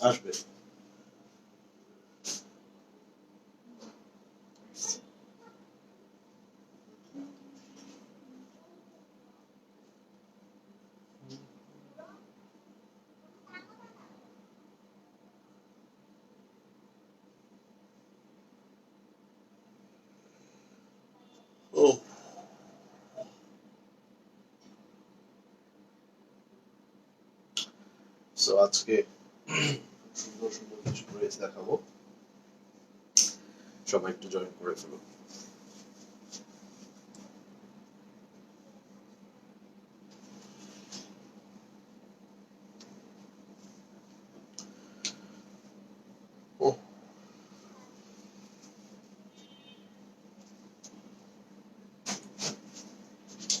আসবে ও সো আজকে সুন্দর সুন্দর কিছু ড্রেস দেখাবো সবাই একটু জয়েন করে ফেলো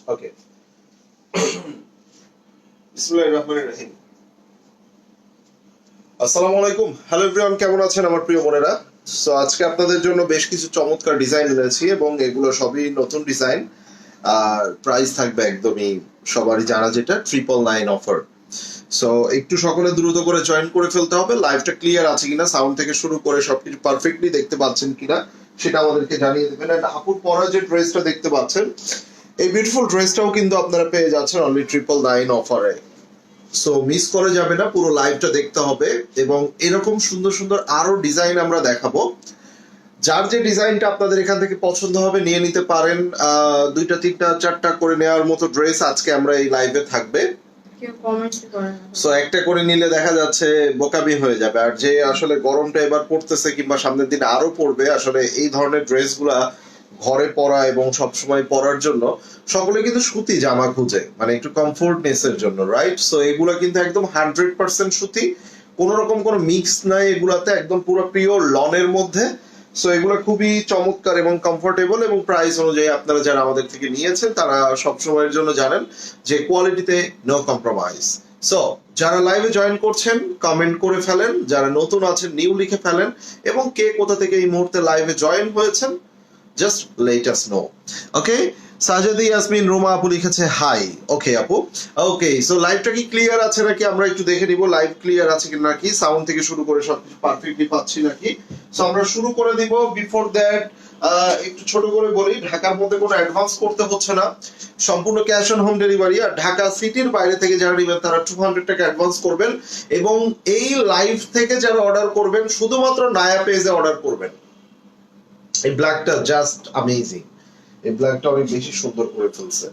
ওকে বিসমিল্লাহির রহমানির রহিম আসসালামু আলাইকুম। হ্যালো এভরিওয়ান কেমন আছেন আমার প্রিয় বোনেরা? সো আজকে আপনাদের জন্য বেশ কিছু চমৎকার ডিজাইন এনেছি এবং এগুলো সবই নতুন ডিজাইন আর প্রাইস থাকবে একদমই সবারই জানা যেটা ট্রিপল নাইন অফার সো একটু সকলে দ্রুত করে জয়েন করে ফেলতে হবে। লাইভটা ক্লিয়ার আছে কিনা সাউন্ড থেকে শুরু করে সবকিছু পারফেক্টলি দেখতে পাচ্ছেন কিনা, সেটা আমাদেরকে জানিয়ে দেবেন। আর আপুর পরা যে ড্রেসটা দেখতে পাচ্ছেন, এই বিউটিফুল ড্রেসটাও কিন্তু আপনারা পেয়ে যাচ্ছেন অনলি ট্রিপল নাইন অফারে সো মিস করে যাবে না পুরো লাইভটা দেখতে হবে এবং এরকম সুন্দর সুন্দর আরও ডিজাইন আমরা দেখাবো। যার যে ডিজাইনটা আপনাদের এখান থেকে পছন্দ হবে নিয়ে নিতে পারেন। দুইটা তিনটা চারটা করে নেওয়ার মতো ড্রেস আজকে আমরা এই লাইভে থাকবে। সো একটা করে নিলে দেখা যাচ্ছে বোকামি হয়ে যাবে। আর যে আসলে গরমটা এবার পড়তেছে কিংবা সামনের দিনে আরও পড়বে আসলে এই ধরনের ড্রেসগুলা ঘরে পরা এবং সবসময় পরার জন্য সকলে কিন্তু সুতি, জামা খুঁজে মানে একটু কমফোর্টনেস এর জন্য রাইট সো এগুলা কিন্তু একদম হান্ড্রেড পার্সেন্ট সুতি। কোন রকম কোনো মিক্স নাই, এগুলাতে একদম পুরো পিওর লনের মধ্যে। সো এগুলো খুবই চমৎকার এবং কমফোর্টেবল এবং প্রাইস অনুযায়ী আপনারা যারা আমাদের থেকে নিয়েছেন, তারা সব সময়ের জন্য জানেন যে কোয়ালিটিতে নো কম্প্রোমাইজ সো যারা লাইভে জয়েন করছেন কমেন্ট করে ফেলেন। যারা নতুন আছেন নিউ লিখে ফেলেন। এবং কে কোথা থেকে এই মুহূর্তে লাইভে জয়েন হয়েছেন just let us know okay Sajadi Yasmin Roma আপু লিখেছে হাই ওকে আপু ওকে সো লাইভটা কি ক্লিয়ার আছে নাকি? আমরা একটু দেখে নিব লাইভ ক্লিয়ার আছে কি? নাকি সাউন্ড থেকে শুরু করে সবকিছু পারফেক্টলি পাচ্ছি নাকি? সো আমরা শুরু করে দিব। বিফোর দ্যাট একটু ছোট করে বলি, ঢাকার মধ্যে কোনো অ্যাডভান্স করতে হচ্ছে না। সম্পূর্ণ ক্যাশ অন হোম ডেলিভারি আর ঢাকা সিটির বাইরে থেকে যারা নেবেন, তারা টু হান্ড্রেড টাকা অ্যাডভান্স করবেন। এবং এই লাইভ থেকে যারা অর্ডার করবেন, শুধুমাত্র নায়া পেজে অর্ডার করবেন। এই ব্ল্যাকটা জাস্ট অ্যামেজিং এই ব্ল্যাকটা অনেক বেশি সুন্দর করে ফেলছে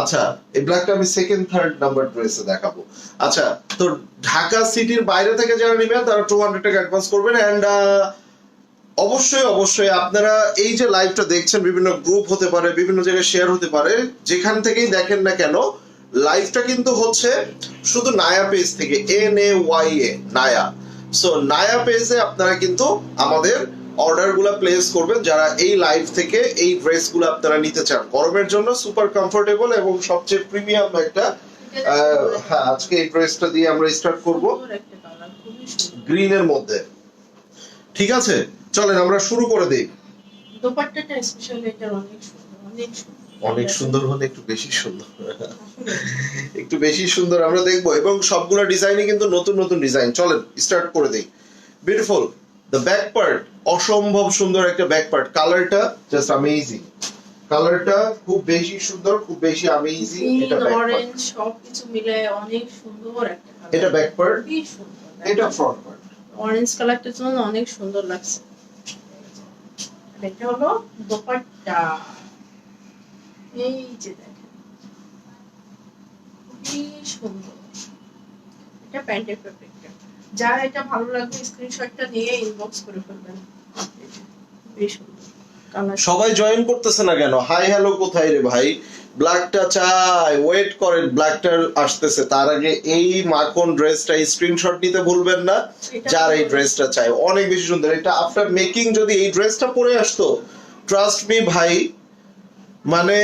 আচ্ছা এই ব্ল্যাকটা আমি সেকেন্ড থার্ড নাম্বার ড্রেসে দেখাবো। আচ্ছা তো ঢাকা সিটির বাইরে থেকে যারা নেবেন, তারা টু হান্ড্রেড টাকা অ্যাডভান্স করবেন অ্যান্ড অবশ্যই অবশ্যই আপনারা এই যে লাইভটা দেখছেন, বিভিন্ন গ্রুপ হতে পারে, বিভিন্ন জায়গায় শেয়ার হতে পারে, যেখান থেকেই দেখেন না কেন লাইভটা কিন্তু হচ্ছে শুধু নায়া পেজ থেকে N A Y A Naya so Naya পেজে আপনারা কিন্তু আমাদের অর্ডারগুলা প্লেস করবেন যারা এই লাইভ থেকে এই ড্রেসগুলো আপনারা নিতে চান। গরমের জন্য সুপার কমফোর্টেবল এবং সবচেয়ে প্রিমিয়াম একটা হ্যাঁ আজকে এই ড্রেসটা দিয়ে আমরা স্টার্ট করব। গ্রিনের মধ্যে। ঠিক আছে? চলেন আমরা শুরু করে দিই। দোপাট্টাটা স্পেশালি এটা অনেক সুন্দর অনেক সুন্দর। অনেক সুন্দর হলে একটু বেশি সুন্দর। একটু বেশি সুন্দর আমরা দেখব। এবং সবগুলো ডিজাইনই কিন্তু নতুন নতুন ডিজাইন চলেন স্টার্ট করে দেই। বিউটিফুল দ্য ব্যাক পার্ট অসম্ভব সুন্দর একটা ব্যাক পার্ট কালারটা জাস্ট অ্যামেজিং কালারটা খুব বেশি সুন্দর খুব বেশি অ্যামেজিং এটা ব্যাক পার্ট সবকিছু মিলে অনেক সুন্দর একটা এটা ব্যাক পার্ট এটা ফ্রন্ট পার্ট অরেঞ্জ কালারটার জন্য অনেক সুন্দর লাগছে। এটা হলো দোপাট্টা। এই যে দেখেন। খুবই সুন্দর। এটা প্যান্টের ফেব্রিকটা যার এটা ভালো লাগবে স্ক্রিনশটটা নিয়ে ইনবক্স করে ফেলবেন। সবাই জয়েন করতেছে না কেন? হাই হ্যালো কোথায় রে ভাই? ব্ল্যাকটা চাই ওয়েট করেন ব্ল্যাকটা আসতেছে। তার আগে এই মাখন ড্রেসটা স্ক্রিনশট নিতে ভুলবেন না যার এই ড্রেসটা চাই। অনেক বেশি সুন্দর। এটা আফটার মেকিং যদি এই ড্রেসটা পরে আসতো ট্রাস্ট মি ভাই মানে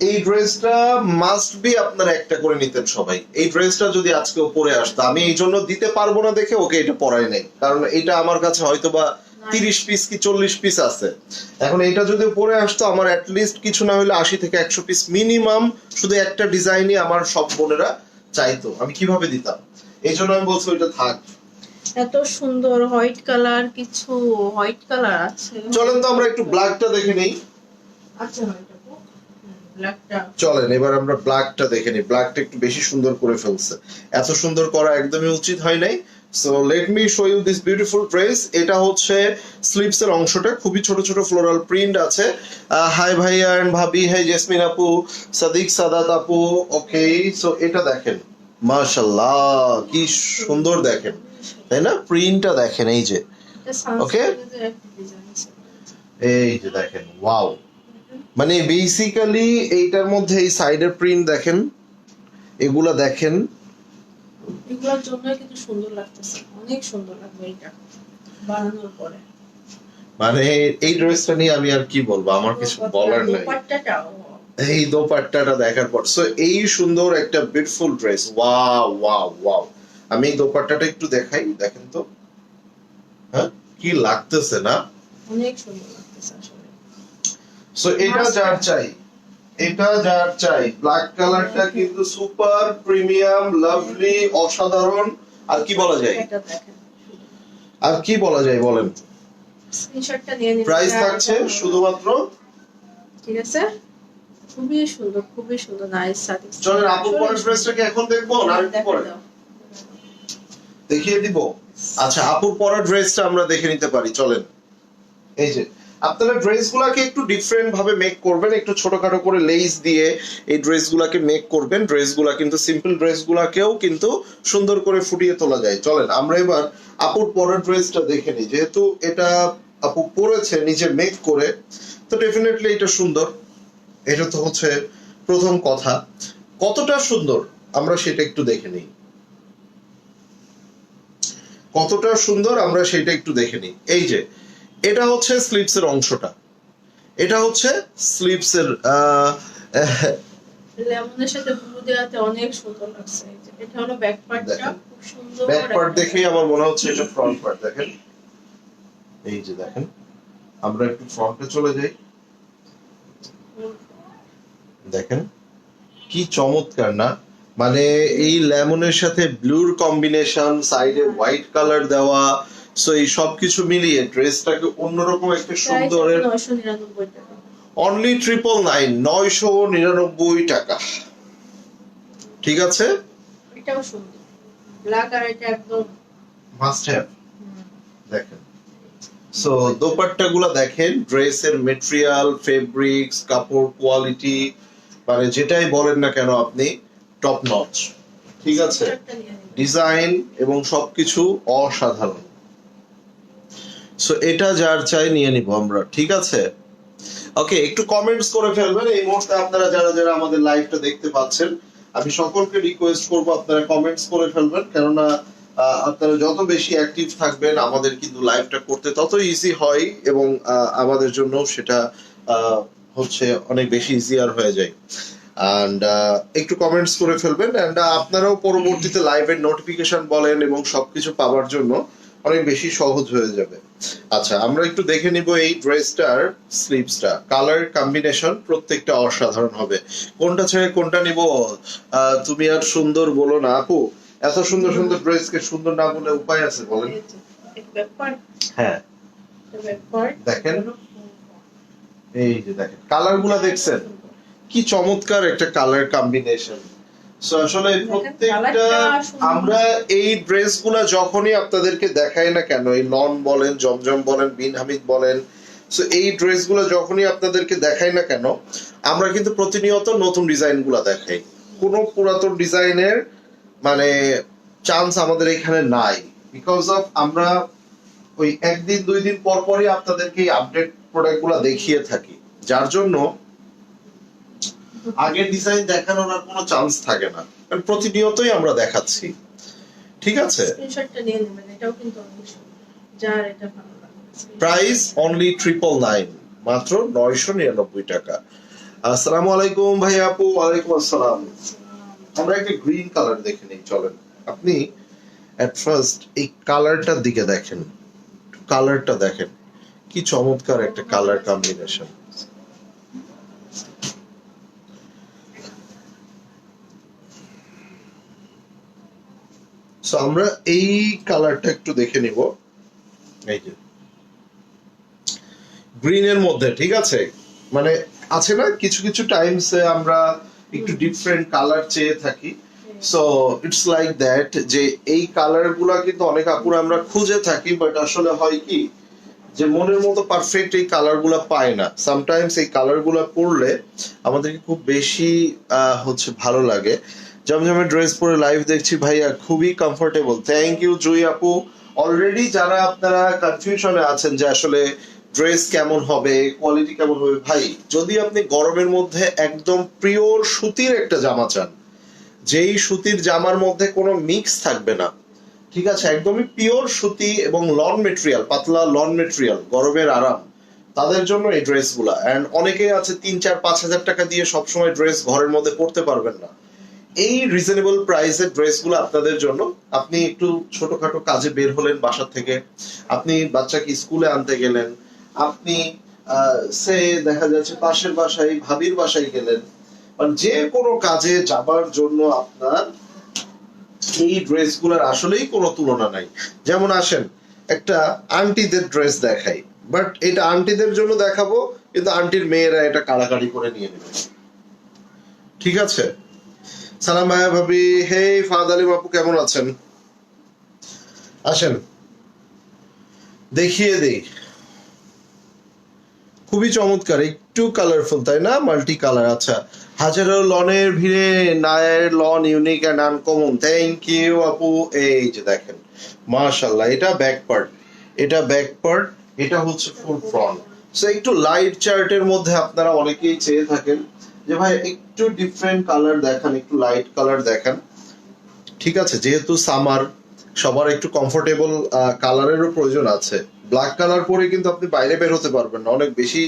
এই ড্রেসটা মাস্ট বি আপনারা একটা করে নিতেন সবাই। এই ড্রেসটা যদি আজকেও পরে আসতো আমি এই জন্য দিতে পারব না দেখে ওকে এটা পরাই নাই। কারণ এটা আমার কাছে হয়তো বা তিরিশ পিস কি চল্লিশ পিস আছে। এখন এটা যদি পরে আসতো আমার লিস্ট কিছু না হলে আশি থেকে একশো পিস মিনিমাম শুধু একটা ডিজাইনই আমার সব বোনেরা চাইতো। আমি কীভাবে দিতাম? এই জন্য আমি বলছি ওইটা থাক। এত সুন্দর হোয়াইট কালার কিছু হোয়াইট কালার আছে। চলেন তো আমরা একটু ব্ল্যাকটা দেখে নেই। আচ্ছা চলেন এবার আমরা ব্ল্যাকটা দেখে নিই। ব্ল্যাকটা একটু বেশি সুন্দর করে ফেলছে। এত সুন্দর করা একদমই উচিত হয় নাই। So let me show you this beautiful dress এটা হচ্ছে স্লিপস এর অংশটা। খুবই ছোট ছোট ফ্লোরাল প্রিন্ট আছে। হাই ভাইয়া এন্ড ভাবি। হাই জেসমিন আপু সাদিক সাদাত আপু। ওকে সো এটা দেখেন। মাশাআল্লাহ কি সুন্দর দেখেন। তাই না? প্রিন্টটা দেখেন এই যে। ওকে এই যে দেখেন ওয়াও মানে বেসিক্যালি এইটার মধ্যে এই সাইডের প্রিন্ট দেখেন এগুলা দেখেন। এগুলোর জন্য কিন্তু সুন্দর লাগতেছে অনেক সুন্দর লাগবে এটা বানানোর পরে। মানে এই ড্রেসটা নিয়ে আমি আর কি বলব আমার কিছু বলার নাই। এই দোপাট্টাটা দেখার পর সো এই সুন্দর একটা beautiful dress wow wow wow আমি এই দোপাট্টাটা একটু দেখাই দেখেন তো। হ্যাঁ কি লাগতেছে না? অনেক সুন্দর। সো এটা যার চাই। এটা যার চাই। ব্ল্যাক কালারটা কিন্তু সুপার প্রিমিয়াম লাভলি অসাধারণ। আর কি বলা যায়? আর কি বলা যায় বলেন? স্ক্রিনশটটা নিয়ে নিন। প্রাইস থাকছে শুধুমাত্র? ঠিক আছে? খুবই সুন্দর খুবই সুন্দর নাইস সাথে চলেন আপুর পরের ড্রেসটাকে এখন দেখব না একটু পরে? দেখিয়ে দিব। আচ্ছা আপুর পরের ড্রেসটা আমরা দেখে নিতে পারি চলেন। এই যে আপনারা ড্রেসগুলোকে একটু ডিফারেন্ট ভাবে মেক করবেন, একটু ছোটখাটো করে লেস দিয়ে এই ড্রেসগুলোকে মেক করবেন। ড্রেসগুলো কিন্তু সিম্পল ড্রেসগুলোকেও কিন্তু সুন্দর করে ফুটিয়ে তোলা যায়। চলেন, আমরা এবার আপুর পরের ড্রেসটা দেখে নিই। যেহেতু এটা আপু পরেছে, নিজে মেক করে, তো ডেফিনেটলি এটা সুন্দর। এটা তো হচ্ছে প্রথম কথা। কতটা সুন্দর? আমরা সেটা একটু দেখে নিই। কতটা সুন্দর? আমরা সেটা একটু দেখে নিই। এই যে এটা হচ্ছে স্লিপস এর অংশটা। এটা হচ্ছে স্লিপস এর আহ, লেমনের সাথে ব্লু দেওয়াতে অনেক সুন্দর লাগছে। এটা হলো ব্যাক পার্টটা দেখেন। খুব সুন্দর ব্যাক পার্ট দেখেই আমার মনে হচ্ছে এটা ফ্রন্ট পার্ট দেখেন। এই যে দেখেন আমরা একটু ফ্রন্টে চলে যাই। দেখেন কি চমৎকার না? মানে এই লেমনের সাথে ব্লুর কম্বিনেশন সাইডে হোয়াইট কালার দেওয়া সো এই সবকিছু মিলিয়ে ড্রেসটাকে অন্যরকম একটা সুন্দরের অনলি ট্রিপল নাইন নয়শো নিরানব্বই টাকা। ঠিক আছে? এটাও সুন্দর। ব্ল্যাক আর এটা একদম মাস্ট হ্যাভ দেখেন। সো দোপাট্টা গুলা দেখেন ড্রেসের মেটেরিয়াল ফেব্রিক্স কাপড় কোয়ালিটি মানে যেটাই বলেন না কেন আপনি টপ নচ ঠিক আছে। ডিজাইন এবং সবকিছু অসাধারণ। সো এটা যার চাই নিয়ে নিব আমরা, ঠিক আছে? ওকে একটু কমেন্টস করে ফেলবেন। এই মুহূর্তে আপনারা যারা যারা আমাদের লাইভটা দেখতে পাচ্ছেন, আমি সকলকে রিকোয়েস্ট করব আপনারা কমেন্টস করে ফেলবেন। কেননা আপনারা যত বেশি অ্যাক্টিভ থাকবেন, আমাদের কিন্তু লাইভটা করতে তত ইজি হয় এবং আমাদের জন্য সেটা হচ্ছে অনেক বেশি ইজিয়ার হয়ে যায়। অ্যান্ড একটু কমেন্টস করে ফেলবেন। অ্যান্ড আপনারাও পরবর্তীতে লাইভের নোটিফিকেশন বলেন এবং সবকিছু পাওয়ার জন্য অনেক বেশি সহজ হয়ে যাবে। আচ্ছা আমরা একটু দেখে নিব এই ড্রেসটার স্লিভসটা কালার কম্বিনেশন প্রত্যেকটা অসাধারণ হবে। কোনটা ছেড়ে কোনটা নিব? তুমি আর সুন্দর বলো না, আপু। এত সুন্দর সুন্দর ড্রেসকে সুন্দর না বলে উপায় আছে বলেন। হ্যাঁ। দেখেন। এই যে দেখেন কালারগুলা দেখছেন। কি চমৎকার একটা কালার কম্বিনেশন আসলে প্রত্যেকটা আমরা এই যখনই আপনাদেরকে দেখাই না কেন এই লন বলেন জমজম বলেন বিন হামিদ বলেন সো এই যখনই আপনাদেরকে দেখাই না কেন আমরা কিন্তু প্রতিনিয়ত নতুন দেখাই। কোনো পুরাতন ডিজাইনের মানে চান্স আমাদের এখানে নাই। বিকজ অফ আমরা ওই একদিন দুই দিন পর পরই আপনাদেরকে এই আপডেট প্রোডাক্টগুলা দেখিয়ে থাকি। যার জন্য আগের ডিজাইন দেখানোর আর কোনো চান্স থাকে না। কারণ প্রতিনিয়তই আমরা দেখাচ্ছি। ঠিক আছে? প্রাইস অনলি ট্রিপল নাইন মাত্র নয়শো নিরানব্বই টাকা। আসসালামু আলাইকুম ভাই আপু ওয়ালাইকুম আসসালাম। আমরা একটা গ্রিন কালার দেখে নিই চলেন। আপনি এট ফার্স্ট এই কালারটার দিকে দেখেন। কালারটা দেখেন। কি চমৎকার একটা কালার কম্বিনেশন সো আমরা এই কালারটা একটু দেখে নিব। এই যে। গ্রিনের মধ্যে, ঠিক আছে? মানে আছে না, কিছু কিছু টাইমস আমরা একটু ডিফারেন্ট কালার চেয়ে থাকি। সো ইটস লাইক দ্যাট যে এই কালারগুলা কিন্তু অনেক আপুরা আমরা খুঁজে থাকি বাট আসলে হয় কি যে মনের মতো পারফেক্ট এই কালারগুলা পায় না। সামটাইমস এই কালারগুলা পরলে আমাদেরকে খুব বেশি হচ্ছে ভালো লাগে। জমজমে ড্রেস পরে লাইভ দেখছি ভাইয়া, খুবই কমফোর্টেবল থ্যাংক ইউ জুই আপু। অলরেডি যারা আপনারা কনফিউশনে আছেন যে আসলে ড্রেস কেমন হবে কোয়ালিটি কেমন হবে, ভাই, যদি আপনি গরমের মধ্যে একদম পিওর সুতির একটা জামা চান, যেই সুতির জামার মধ্যে কোনো মিক্স থাকবে না, ঠিক আছে, একদমই পিওর সুতি এবং লন মেটেরিয়াল পাতলা লন মেটেরিয়াল গরমের আরাম, তাদের জন্য এই ড্রেসগুলা এন্ড অনেকেই আছে তিন, চার, পাঁচ হাজার টাকা দিয়ে সবসময় ড্রেস ঘরের মধ্যে পরতে পারবেন না। এই রিজনেবল প্রাইসের ড্রেসগুলো আপনাদের জন্য, আপনি একটু ছোটখাটো কাজে বের হলেন বাসা থেকে, আপনি বাচ্চাকে স্কুলে আনতে গেলেন, আপনি সে দেখা যাচ্ছে পাশের বাসায়, ভাবির বাসায় গেলেন যে কোনো কাজে যাবার জন্য আপনার এই ড্রেসগুলোর আসলেই কোনো তুলনা নাই। যেমন আসেন, একটা আন্টিদের ড্রেস দেখাই বাট এটা আন্টিদের জন্য দেখাবো, কিন্তু আন্টির মেয়েরা এটা কাড়াকাড়ি করে নিয়ে নেবে। ঠিক আছে? সালাম ভাইয়া ভাবি। হে ফাদ আলী বাপু কেমন আছেন? আসেন। দেখিয়ে দেই। খুবই চমৎকার, একটু কালারফুল তাই না? মাল্টি কালার আচ্ছা। হাজারো লনের ভিড়ে, নায়ের lawn unique and uncommon thank you আপু। এই যে দেখেন মাশাল্লাহ এটা ব্যাক পার্ট এটা ব্যাক পার্ট এটা হচ্ছে ফুল ফ্রন্ট সো একটু লাইট চার্টের মধ্যে আপনারা অনেকেই চেয়ে থাকেন। যে ভাই, একটু ডিফারেন্ট কালার দেখান, একটু লাইট কালার দেখান। ঠিক আছে, যেহেতু সামার সবার একটু কমফোর্টেবল কালারেরও প্রয়োজন আছে। ব্ল্যাক কালার পরে কিন্তু আপনি বাইরে বের হতে পারবেন না। অনেক বেশি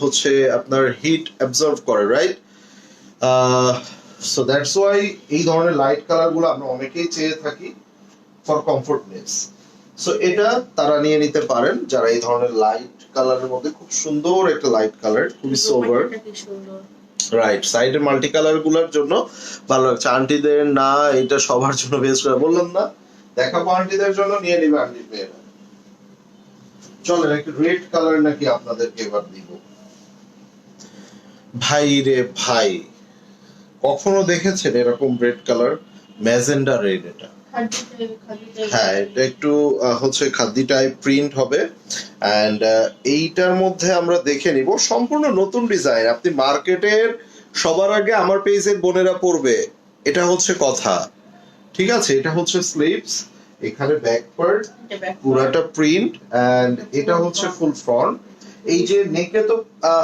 হচ্ছে আপনার হিট অ্যাবজর্ভ করে রাইট সো দ্যাটস ওয়াই এই ধরনের লাইট কালারগুলো আমরা অনেকেই চেয়ে থাকি ফর কমফোর্টনেস সো এটা তারা নিয়ে নিতে পারেন যারা এই ধরনের লাইট কালারের মধ্যে খুব সুন্দর একটা লাইট কালার খুবই সুন্দর। রাইট সাইডের মাল্টি কালারগুলার জন্য ভালো লাগছে। আন্টিদের না এটা সবার জন্য বেস্ট করে। বললাম না দেখাবো আন্টিদের জন্য নিয়ে নিবে আন্টি মেয়েরা চলেন একটু রেড কালার নাকি আপনাদেরকে এবার দিব। ভাই রে ভাই কখনো দেখেছেন এরকম রেড কালার ম্যাজেন্ডা রেড এটা। হ্যাঁ এটা একটু হচ্ছে খাদ্যি টাইপ প্রিন্ট হবে অ্যান্ড এইটার মধ্যে আমরা দেখে নিব সম্পূর্ণ নতুন ডিজাইন আপনি মার্কেটের সবার আগে আমার পেজের বোনেরা পড়বে। এটা হচ্ছে কথা। ঠিক আছে? এটা হচ্ছে স্লিভস এখানে ব্যাক পার্ট পুরাটা প্রিন্ট অ্যান্ড এটা হচ্ছে ফুল ফ্রন্ট এই যে নেকে তো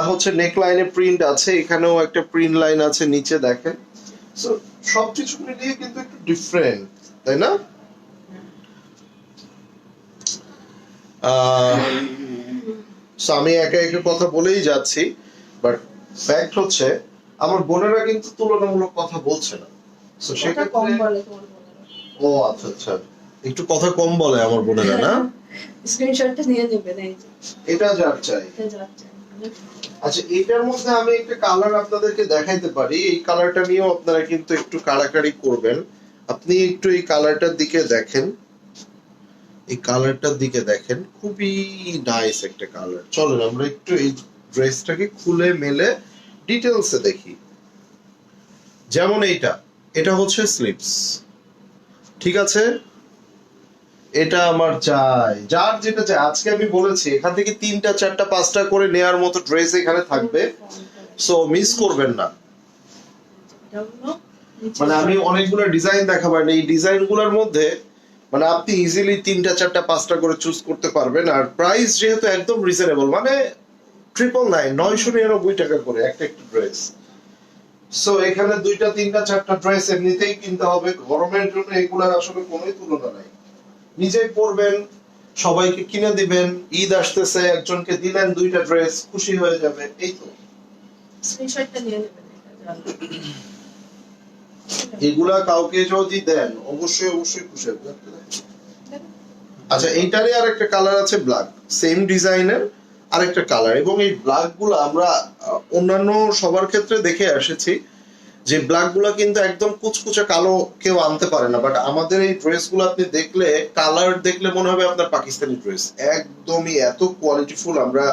হচ্ছে নেক লাইনে প্রিন্ট আছে। এখানেও একটা প্রিন্ট লাইন আছে নিচে দেখেন। সো সবকিছু মিলিয়ে কিন্তু একটু ডিফারেন্ট তাই না? আমি একা একা কথা বলেই যাচ্ছি বাট ফ্যাক্ট হচ্ছে আমার বোনেরা কিন্তু তুলনামূলক কথা বলছে না। সো কথা কম সেক্ষেত্রে বলে ও আচ্ছা আচ্ছা। একটু কথা কম বলে আমার বোনেরা না? স্ক্রিনশটটা নিয়ে নেবেন এটা যার চাই। আচ্ছা এটার মধ্যে আমি একটা কালার আপনাদেরকে দেখাইতে পারি। এই কালারটা নিয়েও আপনারা কিন্তু একটু কাড়াকাড়ি করবেন। আপনি একটু এই কালারটার দিকে দেখেন। এই কালারটার দিকে দেখেন, খুবই নাইস একটা কালার। চলেন, আমরা একটু এই ড্রেসটাকে খুলে মেলে ডিটেলসে দেখি। যেমন এইটা, এটা হচ্ছে স্লিপস ঠিক আছে? এটা আমার চাই। যার যেটা চাই, আজকে আমি বলেছি, এখান থেকে তিনটা, চারটা, পাঁচটা করে নেয়ার মতো ড্রেস এখানে থাকবে। সো মিস করবেন না। মানে আমি অনেকগুলো ডিজাইন দেখাবো এই ডিজাইনগুলোর মধ্যে মানে আপনি ইজিলি তিনটা চারটা পাঁচটা করে চুজ করতে পারবেন আর প্রাইস যেহেতু একদম রিজনেবল মানে ট্রিপল নাইন নয়শো নিরানব্বই টাকা করে একটা একটা ড্রেস সো এখানে দুইটা তিনটা চারটা ড্রেস এমনিতেই কিনতে হবে গরমের জন্য এগুলার আসলে কোনোই তুলনা নাই। নিজে পরবেন সবাইকে কিনে দিবেন ঈদ আসতেছে একজনকে দিলেন দুইটা ড্রেস খুশি হয়ে যাবে এই তো। স্ক্রিনশটটা নিয়ে নেবেন। এগুলা কাউকে যদি দেন, অবশ্যই অবশ্যই খুশি হবে। আচ্ছা এইটারই আর একটা কালার আছে ব্ল্যাক সেম ডিজাইনের আরেকটা কালার এবং এই ব্ল্যাকগুলো আমরা অন্যান্য সবার ক্ষেত্রে দেখে এসেছি যে ব্ল্যাকগুলা কিন্তু একদম কুচকুচে কালো কেউ আনতে পারে না। বাট আমাদের এই ড্রেসগুলো আপনি দেখলে কালার দেখলে মনে হবে আপনার পাকিস্তানি ড্রেস একদমই এত কোয়ালিটিফুল আমরা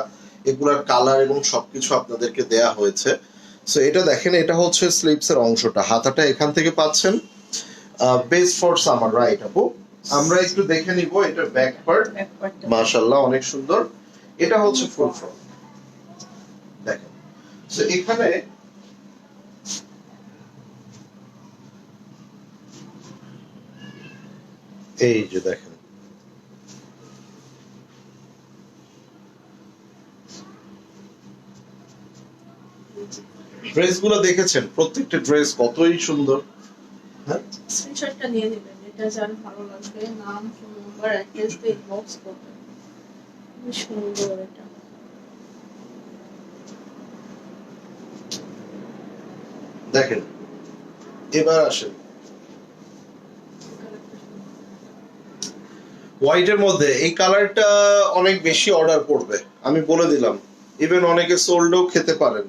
এগুলার কালার এবং সবকিছু আপনাদেরকে দেয়া হয়েছে। সো এটা দেখেন এটা হচ্ছে স্লিপস এর অংশটা। হাতাটা এখান থেকে পাচ্ছেন। বেস্ট ফর সামার রাইট আপু? আমরা একটু দেখে নিব এটা ব্যাক পার্ট মাশাআল্লাহ অনেক সুন্দর। এটা হচ্ছে ফুল ফ্রন্ট দেখেন। তো এখানে এই যে দেখেন। ড্রেসগুলো দেখেছেন? প্রত্যেকটা ড্রেস কতই সুন্দর। হ্যাঁ? স্ক্রিনশটটা নিয়ে নেবেন। এটা যার ভালো লাগবে নাম ফোন নাম্বার অ্যাড্রেস দিয়ে ইনবক্স করবেন। সুন্দর এটা। দেখেন এবার আসেন। হোয়াইটের মধ্যে এই কালারটা অনেক বেশি অর্ডার পড়বে আমি বলে দিলাম। ইভেন অনেকে সোল্ডও খেতে পারেন।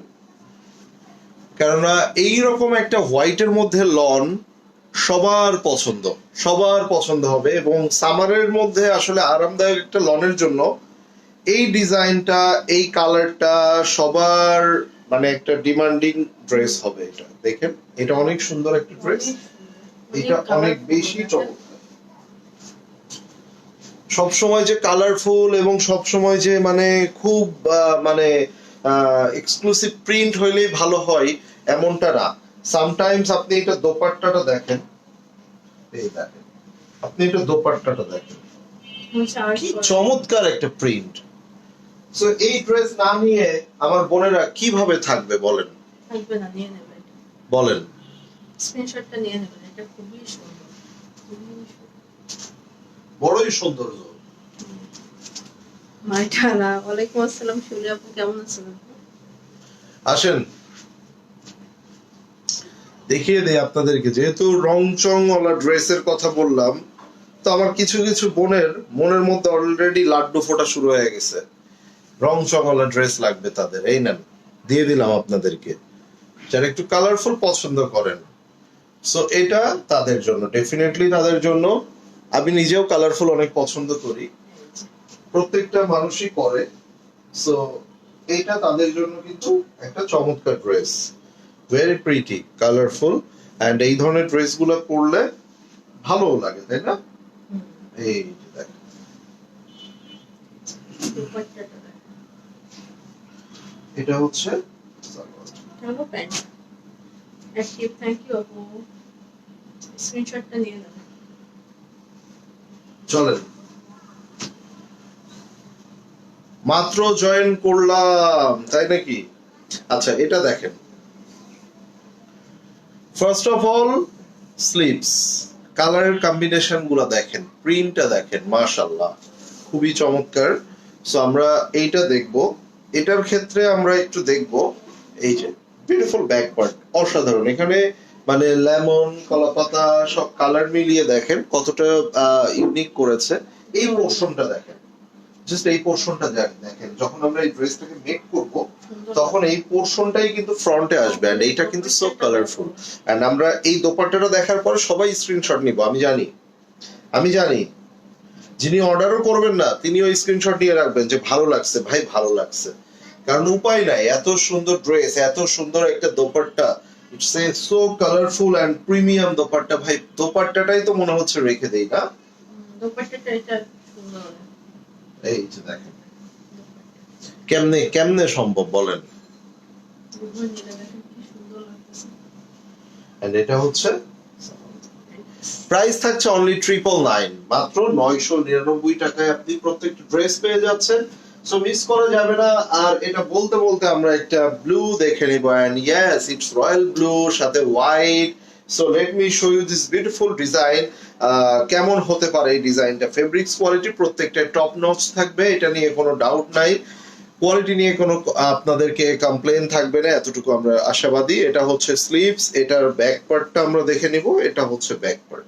কেননা এই রকম একটা হোয়াইটের মধ্যে লন সবার পছন্দ সবার পছন্দ হবে এবং সামারের মধ্যে আসলে আরামদায়ক একটা লনের জন্য এই ডিজাইনটা এই কালারটা সবার মানে একটা ডিমান্ডিং ড্রেস হবে এটা। দেখেন এটা অনেক সুন্দর একটা ড্রেস। এটা অনেক বেশি চমৎকার সব সময় যে কালারফুল এবং সব সময় যে মানে খুব আহ, মানে এক্সক্লুসিভ প্রিন্ট হইলেই ভালো হয় এমনটা না। সামটাইমস আপনি এটা দোপাট্টাটা দেখেন। এই দেখেন আপনি এটা দোপাট্টাটা দেখেন। কি চমৎকার একটা প্রিন্ট সো এই ড্রেস না নিয়ে আমার বোনেরা কীভাবে থাকবে বলেন? থাকবে না নিয়ে নেবেন বলেন। স্ক্রিনশটটা নিয়ে নেবেন এটা খুবই সুন্দর। বড়ই সৌন্দর্য মাইটালা ওয়ালাইকুম আসসালাম শিউলি আপু কেমন আছেন আসেন। দেখিয়ে দেয় আপনাদেরকে। যেহেতু রং চং ওলা ড্রেসের কথা বললাম, তো আমার কিছু কিছু বোনের মনের মধ্যে অলরেডি লাড্ডু ফোটা শুরু হয়ে গেছে। রং চং ওলা ড্রেস লাগবে তাদের, এই নেন, দিয়ে দিলাম আপনাদেরকে। যারা একটু কালারফুল পছন্দ করেন। সো এটা তাদের জন্য ডেফিনেটলি তাদের জন্য। আমি নিজেও কালারফুল অনেক পছন্দ করি। প্রত্যেকটা মানুষই করে সো এইটা তাদের জন্য কিন্তু একটা চমৎকার dress. Very pretty colourful and এই ধরনের ড্রেসগুলো পরলে ভালো লাগে তাই না? এই। এটা হচ্ছে এটা প্যান্ট। অ্যাক্টিভ থ্যাংক ইউ আপু। স্ক্রিনশটটা নিয়ে নেবেন চলেন। মাত্র জয়েন করলাম তাই নাকি? আচ্ছা এটা দেখেন। ফার্স্ট অফ অল স্লিপস কালারের কম্বিনেশনগুলো দেখেন প্রিন্টটা দেখেন মাশাল্লাহ খুবই চমৎকার। সো আমরা এইটা দেখব। এটার ক্ষেত্রে আমরা একটু দেখব, এই যে বিউটিফুল ব্যাক পার্ট অসাধারণ। এখানে মানে লেমন, কলাপাতা, সব কালার মিলিয়ে দেখেন কতটা ইউনিক করেছে। এই পোর্শনটা দেখেন। জাস্ট এই পোর্শনটা দেখেন, যখন আমরা এই ড্রেসটাকে মেক করব তখন এই পোর্শনটাই কিন্তু ফ্রন্টে আসবে এন্ড এইটা কিন্তু সো কালারফুল এন্ড আমরা এই দোপাট্টাটা দেখার পর সবাই স্ক্রিনশট নিব আমি জানি। আমি জানি। যিনি অর্ডারও করবেন না তিনিও স্ক্রিনশট নিয়ে রাখবেন যে ভালো লাগছে ভাই ভালো লাগছে। কারণ উপায় নাই এত সুন্দর ড্রেস এত সুন্দর একটা dupatta. It's a so colourful and premium dupatta ভাই। দোপাট্টাটাই তো মনে হচ্ছে রেখে দেই না? দুপাট্টাটা এটা সুন্দর। এই যে দেখেন। কেমনে কেমনে সম্ভব বলেন? এটা হচ্ছে? প্রাইস থাকছে অনলি ট্রিপল নাইন মাত্র নয়শো নিরানব্বই টাকায় আপনি প্রত্যেকটা ড্রেস পেয়ে যাচ্ছেন। সো মিস করা যাবে না, আর এটা বলতে বলতে আমরা একটা ব্লু দেখে নিব। And yes it's royal blue সাথে white so let me show you this beautiful design কেমন হতে পারে এই ডিজাইনটা ফেব্রিক্স কোয়ালিটি প্রত্যেকটা টপ নচ থাকবে, এটা নিয়ে কোনো ডাউট নাই। কোয়ালিটি নিয়ে কোনো, আপনাদেরকে কমপ্লেন থাকবে না, এতটুকু আমরা আশাবাদী। এটা হচ্ছে স্লিভস এটার ব্যাক পার্টটা আমরা দেখে নিব, এটা হচ্ছে ব্যাক পার্ট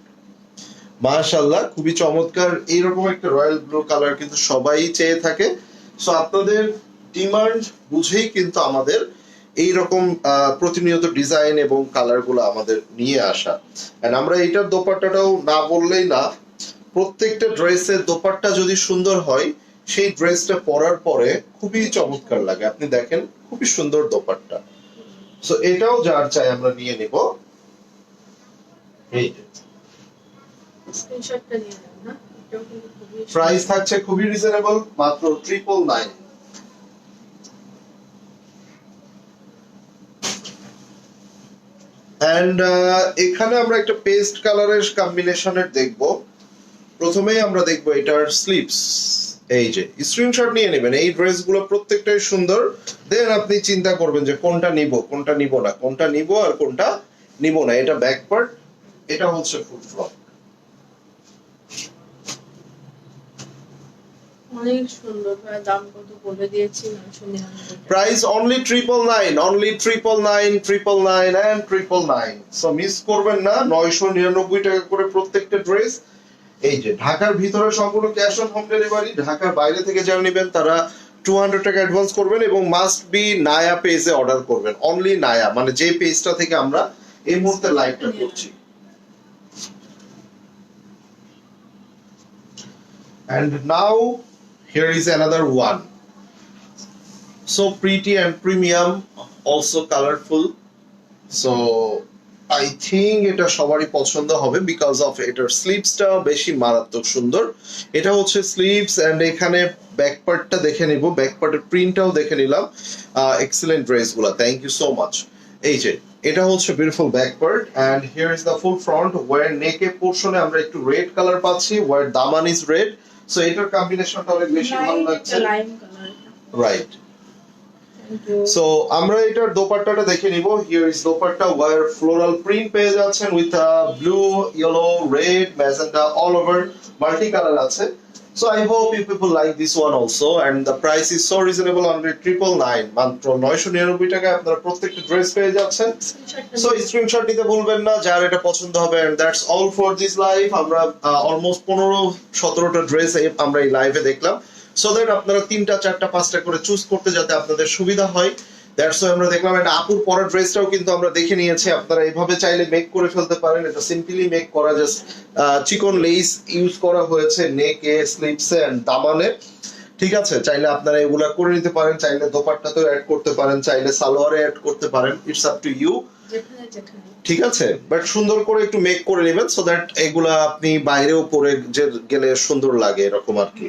মাশাআল্লাহ, খুবই চমৎকার। এইরকম একটা রয়্যাল ব্লু কালার কিন্তু সবাই চেয়ে থাকে। সো আপনাদের ডিমান্ড বুঝেই কিন্তু আমাদের এই রকম প্রতিনিয়ত ডিজাইন এবং কালারগুলো আমাদের নিয়ে আসা। And আমরা এইটার দোপাট্টাটাও না বললেই না, প্রত্যেকটা ড্রেসের দোপাট্টা যদি সুন্দর হয় সেই ড্রেসটা পরার পরে খুবই চমৎকার লাগে। আপনি দেখেন খুবই সুন্দর দোপাট্টা। সো এটাও যার চাই আমরা নিয়ে নিব। এই স্ক্রিনশটটা নিয়ে না? এটাও কিন্তু খুবই প্রাইস থাকছে খুবই রিজনেবল মাত্র ট্রিপল নাইন অ্যান্ড এখানে আমরা একটা পেস্ট কালারের কম্বিনেশনের দেখব। প্রথমেই আমরা দেখব এটার স্লিপস এই যে স্ক্রিনশট নিয়ে নেবেন। এই ড্রেসগুলো প্রত্যেকটাই সুন্দর। দেন আপনি চিন্তা করবেন যে কোনটা নিব কোনটা নিব না কোনটা নিব আর কোনটা নিব না। এটা ব্যাক পার্ট এটা হচ্ছে ফুল ফ্রক অনেক সুন্দর। ভাই দাম কত বলে দিয়েছি। Price only triple nine only triple nine triple nine and triple nine so miss করবেন না নয়শো নিরানব্বই টাকা করে প্রত্যেকটা ড্রেস এই যে ঢাকার ভিতরে সম্পূর্ণ ক্যাশ অন হোম ডেলিভারি ঢাকার বাইরে থেকে যারা নেবেন তারা টু হান্ড্রেড টাকা অ্যাডভান্স করবেন এবং মাস্ট বি নায়া পেজে অর্ডার করবেন অনলি নায়া মানে যে পেজটা থেকে আমরা এই মুহূর্তে লাইভটা করছি And now here is another one. So pretty and premium, also colorful. So I think এটা সবারই পছন্দ হবে বিকজ অফ এটার স্লিভসটা বেশি মারাত্মক সুন্দর। এটা হচ্ছে স্লিপস এন্ড এখানে ব্যাক পার্টটা দেখে নিব। ব্যাক পার্টের প্রিন্টটাও দেখে নিলাম। এক্সেলেন্ট ড্রেসগুলো থ্যাংক ইউ সো মাচ এই যে এটা হচ্ছে beautiful back part and here is the full front where নেকে পোর্শনে আমরা একটু রেড কালার পাচ্ছি ওয়ার দামান ইজ রেড সো এটার কম্বিনেশনটা অনেক বেশি ভালো লাগছে। রাইট. সো আমরা এটার দোপাট্টাটা দেখে নিব। Here is dupatta where floral print পেয়ে যাচ্ছেন with blue yellow red magenta all over multi colour আছে। So I hope you people like this one also and the price is so reasonable only triple nine মাত্র নয়শো নিরানব্বই টাকায় আপনারা প্রত্যেকটা dress পেয়ে যাচ্ছেন। সো স্ক্রিনশট নিতে ভুলবেন না যার এটা পছন্দ হবে and that's all for this live আমরা অলমোস্ট পনেরো সতেরোটা ড্রেস আমরা এই লাইভে দেখলাম। সো দ্যাট আপনারা তিনটা চারটা পাঁচটা করে চুজ করতে যাতে আপনাদের সুবিধা হয়। দ্যাটস আমরা দেখলাম একটা আপুর পরা ড্রেসটাও কিন্তু আমরা দেখে নিয়েছি। আপনারা এইভাবে চাইলে মেক করে ফেলতে পারেন। এটা সিম্পলি মেক করা জাস্ট চিকন লেস ইউজ করা হয়েছে নেকে স্লিপসে এন্ড দামানে। ঠিক আছে? চাইলে আপনারা এগুলা করে নিতে পারেন। চাইলে দোপাট্টাতেও অ্যাড করতে পারেন। চাইলে সালোয়ারে অ্যাড করতে পারেন। ইটস আপ টু ইউ ঠিক আছে? বাট সুন্দর করে একটু মেক করে নেবেন সো দ্যাট এগুলা আপনি বাইরেও পরে গেলে সুন্দর লাগে এরকম আর কি।